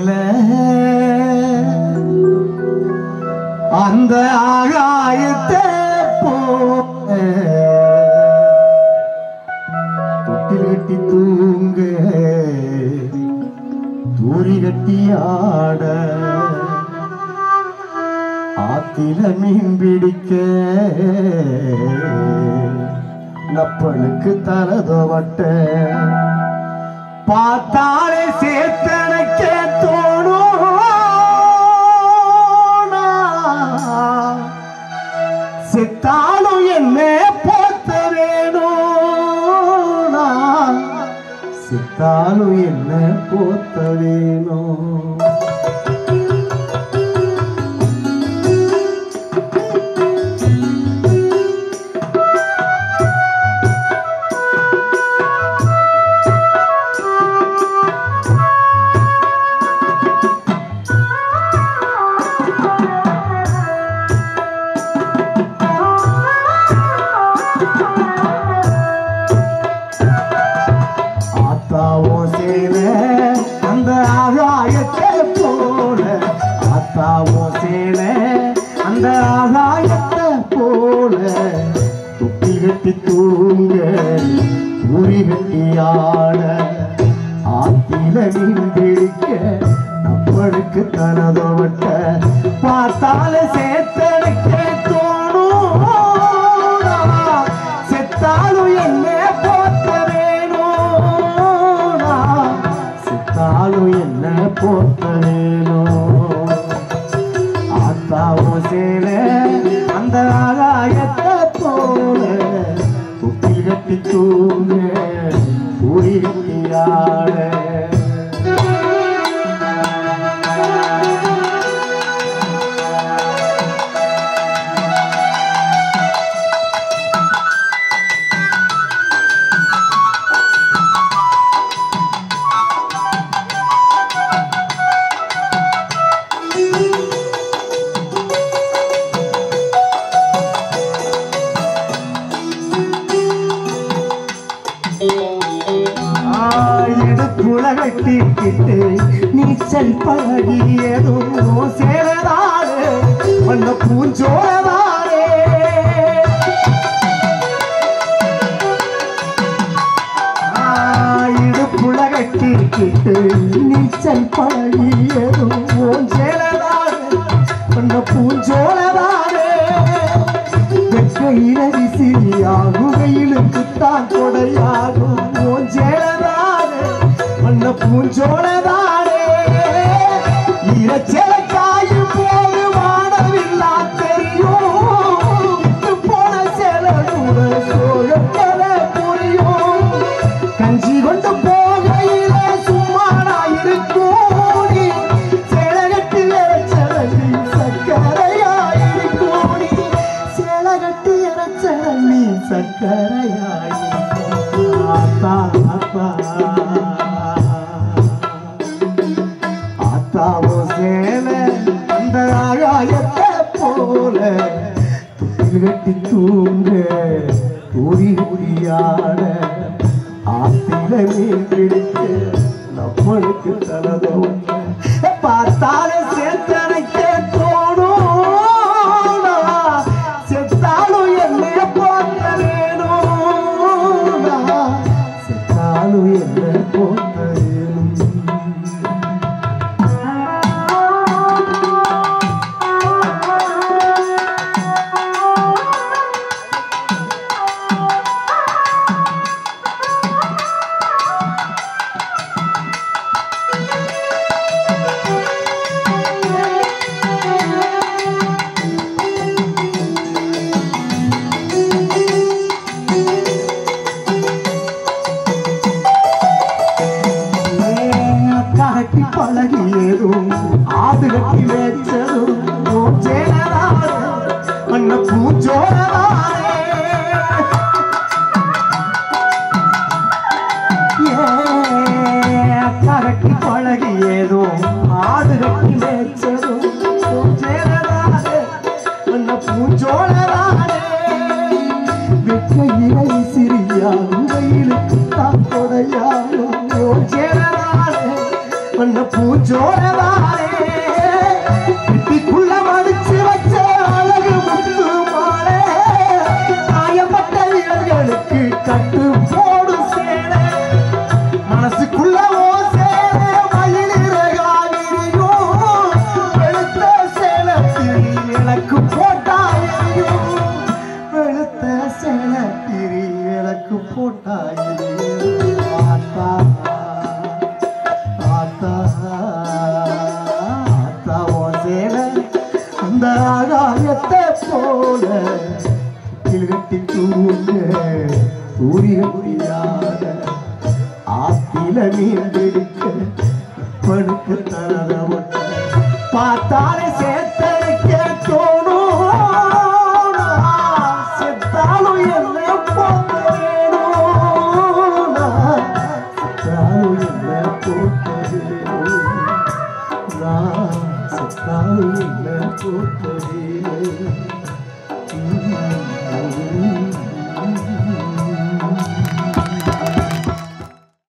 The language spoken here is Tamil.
கடல அந்த ஆகாயத்தை போல தொட்டில் கட்டி தூங்க. தூரி கட்டி ஆட. ஆத்தில மீன் பிடிக்க. நப்பனுக்கு தலதோவட்ட பார்த்தாலே சேர்த்த செத்தாலும் என்ன போத்த வேணும் நான் என்ன போத்த வேணும் ஆத்தாவோ சேல அந்த ஆகாயத்தை போல. ஆத்தாவோ சேல அந்த ஆகாயத்தை போல. தொப்பி கட்டி தூங்க உரி கட்டி ஆட. ஆத்தில மீன் நம்மளுக்கு தனதோட்ட பார்த்தால என்ன போத்த வேணும் ஆத்தாவும் சேல அந்த ஆகாயத்தை இடுப்புல கட்டிக்கிட்டு நீச்சல் பழகியதோ சேரதாடு வண்ண பூஞ்சோழதாடே இடுப்புல கட்டிக்கிட்டு நீச்சல் பழகியதோ சேரதாடு வண்ண பூஞ்சோழதாடே வெக்கையில விசிறியாகும் வெயிலுக்குத்தான் கொடையாகும் பூஞ்சேலதானே அண்ண பூஞ்சோலதான் கட்டி தூங்க தூரி உரியாட ஆத்தில மீன் பிடிக்க நம்மளுக்கு தலதோ பார்த்தாலே சேர்த்த பழகியதும் ஆடு கட்டி வைத்ததும் சேனதாரே அண்ண பூஞ்சோரதாரே ஜோரவாரே குள்ள மடிச்சு வச்ச அழகு முத்து மாறே காயப்பட்ட இவர்களுக்கு கட்டு போடும் சேலை. மனசுக்குள்ள போட்டாயும் போல கிழட்டி தூங்க தூரி கட்டியாக ஆத்தில மீன் பிடிக்க படுக்க தரவட்ட பார்த்தாலே சேர்த்தரிக்க தோணும். நான் செத்தாலும் என்ன போக்க வேணும் நான் செத்தாலும் என்ன போக்க வேணும் நான் செத்தாலும் என்ன போக்க